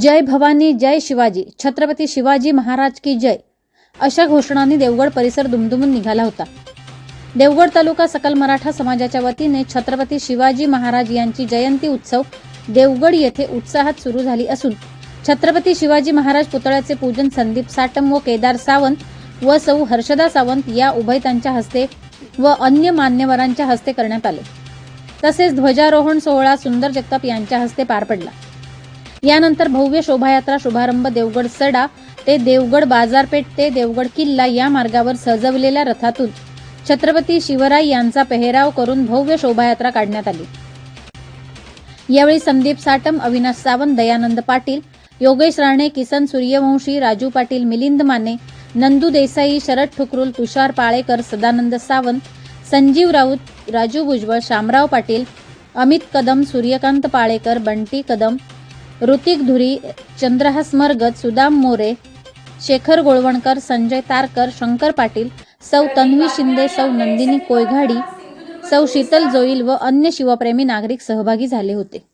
जय भवानी जय शिवाजी. छत्रपती शिवाजी महाराज की जय. अशा घोषणांनी देवगड परिसर दुमदुमून निघाला होता. देवगड तालुका सकल मराठा समाजाच्या वतीने छत्रपती शिवाजी महाराज यांची जयंती उत्सव देवगड येथे उत्साहात सुरू झाली असून छत्रपती शिवाजी महाराज पुतळ्याचे पूजन संदीप साटम व केदार सावंत व सौ हर्षदा सावंत या उभयतांच्या हस्ते व अन्य मान्यवरांच्या हस्ते करण्यात आले. तसेच ध्वजारोहण सोहळा सुंदर जगताप यांच्या हस्ते पार पडला. यानंतर भव्य शोभायात्रा शुभारंभ देवगड सडा ते देवगड बाजारपेठ ते देवगड किल्ला या मार्गावर सजवलेल्या रथातून छत्रपती शिवराय यांचा पेहराव करून भव्य शोभायात्रा काढण्यात आली. यावेळी संदीप साटम अविनाश सावंत दयानंद पाटील योगेश राणे किसन सूर्यवंशी राजू पाटील मिलिंद माने नंदू देसाई शरद ठुकरुल तुषार पाळेकर सदानंद सावंत संजीव राऊत राजू भुजबळ शामराव पाटील अमित कदम सूर्यकांत पाळेकर बंटी कदम ऋतिक धुरी चंद्रहास मरगत सुदाम मोरे शेखर गोळवणकर संजय तारकर शंकर पाटील सौ तन्वी शिंदे सौ नंदिनी कोयघाडी सौ शीतल जोईल व अन्य शिवप्रेमी नागरिक सहभागी झाले होते.